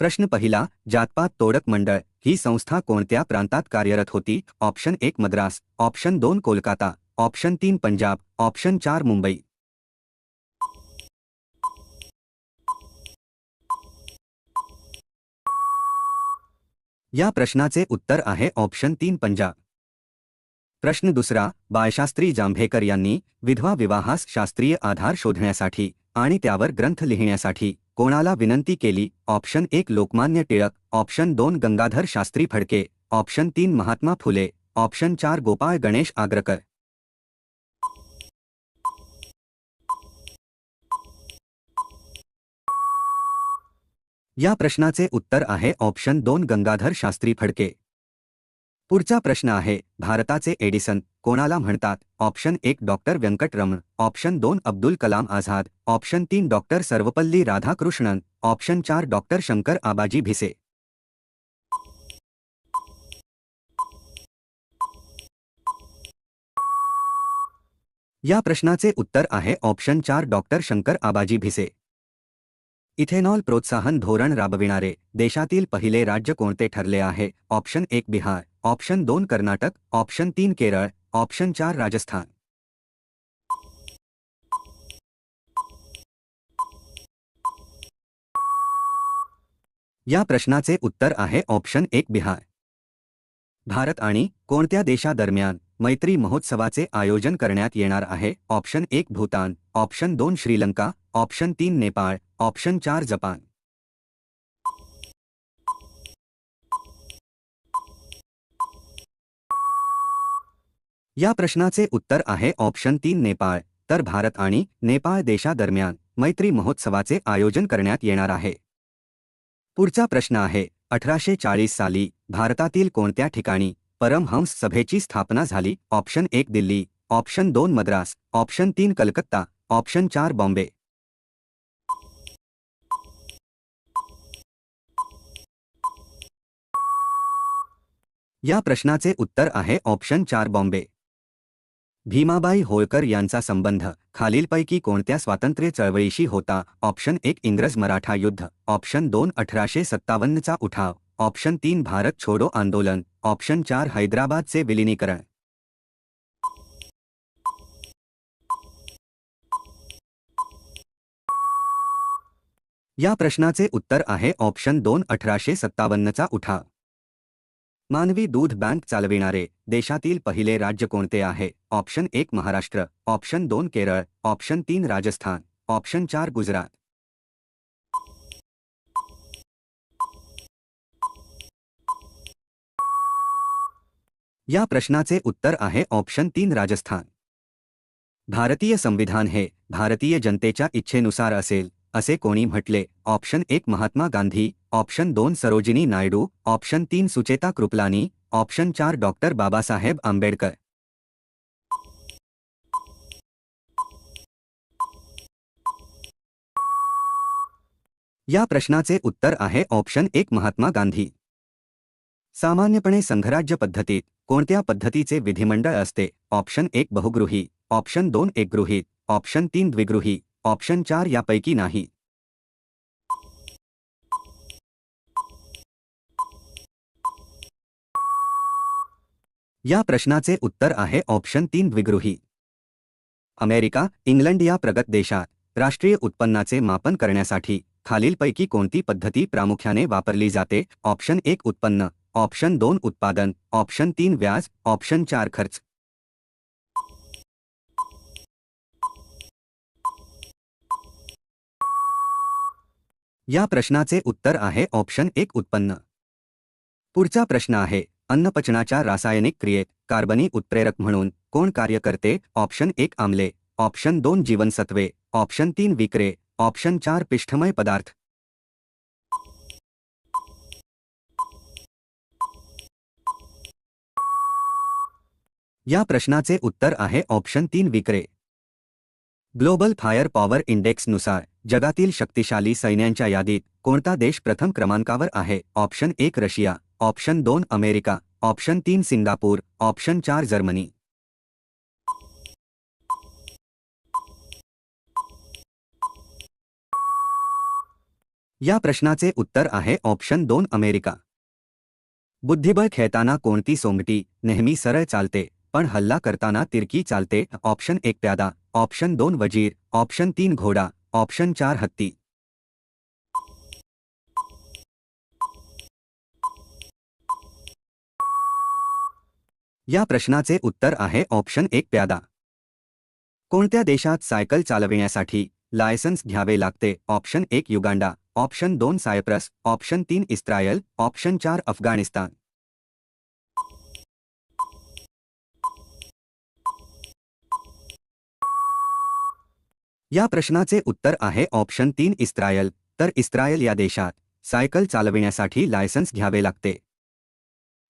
प्रश्न पहिला जातपात तोडक मंडळ ही संस्था कोणत्या प्रांतात कार्यरत होती? ऑप्शन एक मद्रास. ऑप्शन दोन कोलकाता. ऑप्शन तीन पंजाब. ऑप्शन चार मुंबई. या प्रश्नाचे उत्तर आहे ऑप्शन तीन पंजाब. प्रश्न दुसरा बाळशास्त्री जांभेकर यांनी विधवा विवाहास शास्त्रीय आधार शोधण्यासाठी आणि त्यावर ग्रंथ लिहिण्यासाठी कोणाला विनंती केली? ऑप्शन एक लोकमान्य टिळक. ऑप्शन दोन गंगाधर शास्त्री फडके. ऑप्शन तीन महात्मा फुले. ऑप्शन चार गोपाळ गणेश आग्रकर. या प्रश्नाचे उत्तर आहे ऑप्शन दोन गंगाधर शास्त्री फडके. पुढचा प्रश्न आहे भारताचे एडिसन कोणाला म्हणतात? ऑप्शन एक डॉक्टर व्यंकटरमण ऑप्शन दोन अब्दुल कलाम आझाद ऑप्शन तीन डॉक्टर सर्वपल्ली राधाकृष्णन ऑप्शन चार डॉक्टर शंकर आबाजी भिसे. या प्रश्नाचे उत्तर आहे ऑप्शन चार डॉक्टर शंकर आबाजी भिसे. इथेनॉल प्रोत्साहन धोरण राबविणारे देशातील पहिले राज्य कोणते ठरले आहे? ऑप्शन एक बिहार ऑप्शन दोन कर्नाटक, ऑप्शन तीन केरळ, ऑप्शन चार राजस्थान. या प्रश्नाचे उत्तर आहे ऑप्शन एक बिहार. भारत आणि कोणत्या देशादरम्यान मैत्री महोत्सवाचे आयोजन करण्यात येणार आहे? ऑप्शन एक भूतान, ऑप्शन दोन श्रीलंका, ऑप्शन तीन नेपाळ, ऑप्शन चार जपान. या प्रश्नाचे उत्तर आहे ऑप्शन तीन नेपाळ. तर भारत आणि नेपाळ देशादरम्यान मैत्री महोत्सवाचे आयोजन करण्यात येणार आहे. पुढचा प्रश्न आहे अठराशे चाळीस साली भारतातील कोणत्या ठिकाणी परमहंस सभेची स्थापना झाली? ऑप्शन एक दिल्ली. ऑप्शन दोन मद्रास. ऑप्शन तीन कलकत्ता. ऑप्शन चार बॉम्बे. या प्रश्नाचे उत्तर आहे ऑप्शन चार बॉम्बे. भीमाबाई होळकर यांचा संबंध. खालीलपैकी कोणत्या स्वातंत्र्य चळवळीशी होता? ऑप्शन एक, इंग्रज मराठा युद्ध. ऑप्शन दोन, अठराशे सत्तावन्नचा उठाव. ऑप्शन तीन, भारत छोडो आंदोलन. ऑप्शन चार, हैदराबादचे विलिनीकरण. या प्रश्नाचे उत्तर आहे. ऑप्शन दोन, अठराशे सत्तावन्नचा उठाव. मानवी दूध बँक चालविणारे देशातील पहिले राज्य कोणते आहे? ऑप्शन एक महाराष्ट्र ऑप्शन दोन केरळ ऑप्शन तीन राजस्थान ऑप्शन चार गुजरात. या प्रश्नाचे उत्तर आहे ऑप्शन तीन राजस्थान. भारतीय संविधान हे भारतीय जनतेच्या इच्छेनुसार असेल असे कोणी म्हटले. ऑप्शन एक महात्मा गांधी ऑप्शन दोन सरोजिनी नायडू, ऑप्शन तीन सुचेता कृपलानी, ऑप्शन चार डॉक्टर बाबासाहेब आंबेडकर. या प्रश्नाचे उत्तर आहे ऑप्शन एक महात्मा गांधी. सामान्यपणे संघराज्य पद्धतीत कोणत्या पद्धतीचे विधिमंडळ असते? ऑप्शन एक बहुगृही ऑप्शन दोन एकगृहीत ऑप्शन तीन द्विगृही, ऑप्शन चार यापैकी नाही. या प्रश्नाचे उत्तर आहे ऑप्शन तीन द्विगृही. अमेरिका, इंग्लंड या प्रगत देशात राष्ट्रीय उत्पन्नाचे मापन करण्यासाठी खालीलपैकी कोणती पद्धती प्रामुख्याने वापरली जाते? ऑप्शन एक उत्पन्न, ऑप्शन दोन उत्पादन, ऑप्शन तीन व्याज, ऑप्शन चार खर्च. या प्रश्नाचे उत्तर आहे ऑप्शन एक उत्पन्न. पुढचा प्रश्न आहे अन्नपचनाच्या रासायनिक क्रियेत कार्बनी उत्प्रेरक कोण कार्य करते? ऑप्शन एक आमले, ऑप्शन दोन जीवनसत्वे, ऑप्शन तीन विक्रे, ऑप्शन चार पिष्ठमय पदार्थ. या प्रश्नाचे उत्तर आहे ऑप्शन तीन विक्रे. ग्लोबल फायर पॉवर इंडेक्सनुसार, जगातील शक्तिशाली सैन्यांच्या यादीत कोणता देश प्रथम क्रमांकावर आहे? ऑप्शन एक रशिया ऑप्शन दोन अमेरिका, ऑप्शन तीन सिंगापूर, ऑप्शन चार जर्मनी. या प्रश्नाचे उत्तर आहे ऑप्शन दोन अमेरिका. बुद्धिबळ खेळताना कोणती सोंगटी, नेहमी सरळ चालते, पण हल्ला करताना तिरकी चालते, ऑप्शन एक प्यादा, ऑप्शन दोन वज़ीर, ऑप्शन तीन घोडा, ऑप्शन चार हत्ती. या प्रश्नाचे उत्तर आहे ऑप्शन एक प्यादा. कोणत्या देशात सायकल चालविण्यासाठी लायसन्स घ्यावे लागते? ऑप्शन एक युगांडा, ऑप्शन दोन सायप्रस, ऑप्शन तीन इस्रायल, ऑप्शन चार अफगाणिस्तान. या प्रश्नाचे उत्तर आहे ऑप्शन तीन इस्रायल. तर इस्रायल या देशात सायकल चालविण्यासाठी लायसन्स घ्यावे लागते.